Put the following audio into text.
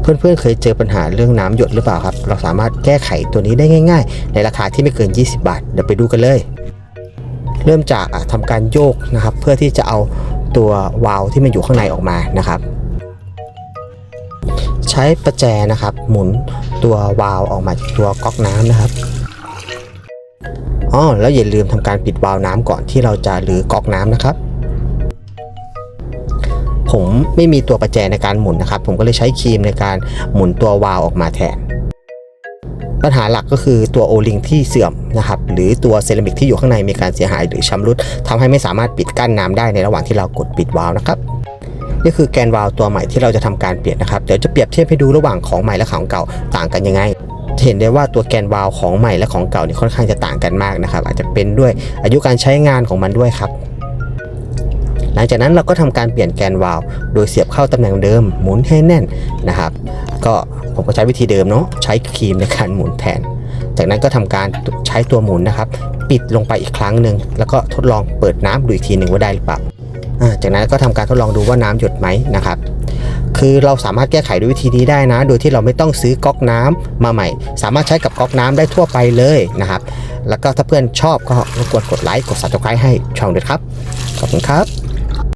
เพื่อนๆเคยเจอปัญหาเรื่องน้ำหยดหรือเปล่าครับ เราสามารถแก้ไขตัวนี้ได้ง่าย ๆ ในราคาที่ไม่เกิน 20 บาท เดี๋ยวไปดูกันเลย เริ่มจากอะทำการโยกนะครับ เพื่อที่จะเอาตัววาล์วที่มันอยู่ข้างในออกมานะครับ ใช้ประแจนะครับ หมุนตัววาล์วออกมาจากตัวก๊อกน้ำนะครับอ๋อแล้วอย่าลืมทำการปิดวาล์วน้ำก่อนที่เราจะหรือก๊อกน้ำนะครับ ผมไม่มีตัวประแจในการหมุนนะครับ ผมก็เลยใช้ครีมในการหมุนตัววาล์วออกมาแทน ปัญหาหลักก็คือตัวโอลิงที่เสื่อมนะครับหรือตัวเซรามิกที่อยู่ข้างในมีการเสียหายหรือชำรุดทำให้ไม่สามารถปิดกั้นน้ำได้ในระหว่างที่เรากดปิดวาล์วนะครับนี่คือแกนวาล์วตัวใหม่ที่เราจะทำการเปลี่ยนนะครับเดี๋ยวจะเปรียบเทียบให้ดูระหว่างของใหม่และของเก่าต่างกันยังไงเห็นได้ว่าตัวแกนวาล์วของใหม่และของเก่านี่ค่อนข้างจะต่างกันมากนะครับ อาจจะเป็นด้วยอายุการใช้งานของมันด้วยครับ หลังจากนั้นเราก็ทำการเปลี่ยนแกนวาล์วโดยเสียบเข้าตำแหน่งเดิม หมุนให้แน่นนะครับ ก็ผมก็ใช้วิธีเดิมเนาะใช้ครีมในการหมุนแทน จากนั้นก็ทำการใช้ตัวหมุนนะครับ ปิดลงไปอีกครั้งหนึ่งแล้วก็ทดลองเปิดน้ำดูอีกทีหนึ่งว่าได้หรือเปล่าจากนั้นก็ทำการทดลองดูว่าน้ำหยดไหมนะครับคือเราสามารถแก้ไขด้วยวิธีนี้ได้นะ โดยที่เราไม่ต้องซื้อก๊อกน้ำมาใหม่ สามารถใช้กับก๊อกน้ำได้ทั่วไปเลยนะครับ แล้วก็ถ้าเพื่อนชอบก็รบกวนกดไลค์กด subscribe ให้ช่องด้วยครับ ขอบคุณครับ